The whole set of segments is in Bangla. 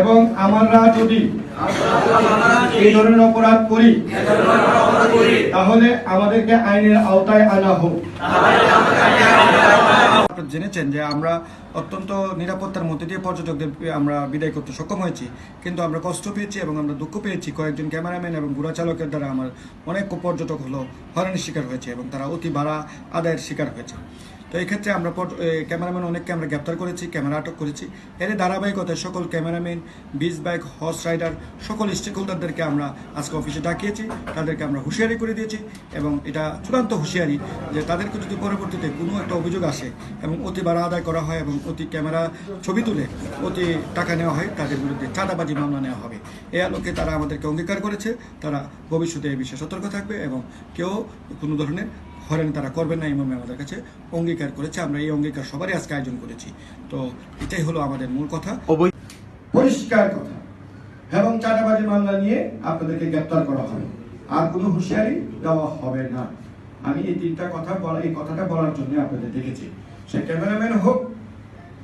এবং আমরা যদি এই ধরনের অপরাধ করি তাহলে আমাদেরকে আইনের আওতায় আনা হোক। জেনেছেন যে আমরা অত্যন্ত নিরাপত্তার মধ্যে দিয়ে পর্যটকদের আমরা বিদায় করতে সক্ষম হয়েছি কিন্তু আমরা কষ্ট পেয়েছি এবং আমরা দুঃখ পেয়েছি। কয়েকজন ক্যামেরাম্যান এবং ঘোড়া চালকের দ্বারা আমার অনেক পর্যটক হলো হয়রানির শিকার হয়েছে এবং তারা অতি ভাড়া আদায়ের শিকার হয়েছে। তো এই ক্ষেত্রে আমরা এ, ক্যামেরাম্যান অনেককে আমরা গ্রেপ্তার করেছি ক্যামেরা আটক করেছি। এর ধারাবাহিকতায় সকল cameraman beach bike horse rider সকল স্টেক হোল্ডারদেরকে আমরা আজকে অফিসে ডাকিয়েছি। তাদেরকে আমরা হুঁশিয়ারি করে দিয়েছি এবং এটা চূড়ান্ত হুঁশিয়ারি যে তাদেরকে যদি পরবর্তীতে কোনো একটা অভিযোগ আসে এবং অতি ভাড়া আদায় করা হয় এবং অতি ক্যামেরা ছবি তুলে অতি টাকা নেওয়া হয় তাদের বিরুদ্ধে চাঁদাবাজি মামলা নেওয়া হবে। এই আলোকে তারা আমাদেরকে অঙ্গীকার করেছে। তারা ভবিষ্যতে এই বিষয়ে সতর্ক থাকবে এবং কেউ কোনো ধরনের হয়রানি তারা করবেন না মর্মে আমাদের কাছে অঙ্গীকার করেছে আমরা এই অঙ্গীকার সবারই আজকে আয়োজন করেছি। তো এটাই হলো আমাদের মূল কথা। পরিষ্কার কথা। এবং চাঁদাবাজি মামলা নিয়ে আপনাদেরকে গ্রেপ্তার করা হবে। আর কোনো হুঁশিয়ারি দেওয়া হবে না। আমি এই তিনটা কথা বলা এই কথাটা বলার জন্য আপনাদের দেখেছি সে ক্যামেরাম্যান হোক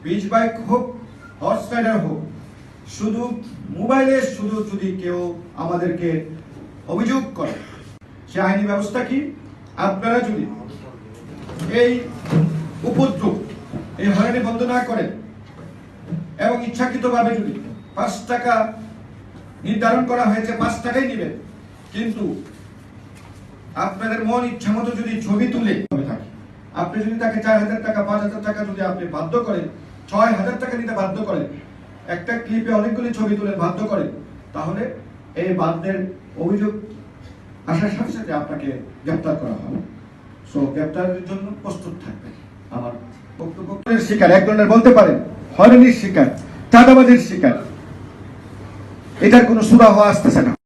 বিচ বাইক হোক হর্স রাইডার হোক শুধু মোবাইলে শুধু যদি কেউ আমাদেরকে অভিযোগ করে সে আইনি ব্যবস্থা কি? আপনারা যদি এই উপদ্রব, এই হয়রানি বন্ধ না করেন এবং ইচ্ছাকৃতভাবে যদি পাঁচ টাকা নির্ধারণ করা হয়েছে, পাঁচ টাকাই নেবেন, কিন্তু আপনাদের মন ইচ্ছা মতো যদি ছবি তুলে থাকে। আপনি যদি তাকে চার হাজার টাকা, পাঁচ হাজার টাকা যদি আপনি বাধ্য করেন, ছয় হাজার টাকা নিতে বাধ্য করেন, একটা ক্লিপে অনেকগুলি ছবি তুলে বাধ্য করেন, তাহলে এই বাধ্যের অভিযোগ আসার সাথে সাথে আপনাকে গ্রেপ্তার করা হবে। সো গ্রেপ্তারের জন্য প্রস্তুত থাকবে আমার বক্তব্যের শিকার, এক ধরনের বলতে পারেন, হয়রানির শিকার, চাঁদাবাজির শিকার। এটার কোনো সুরাহ আসতেছে না।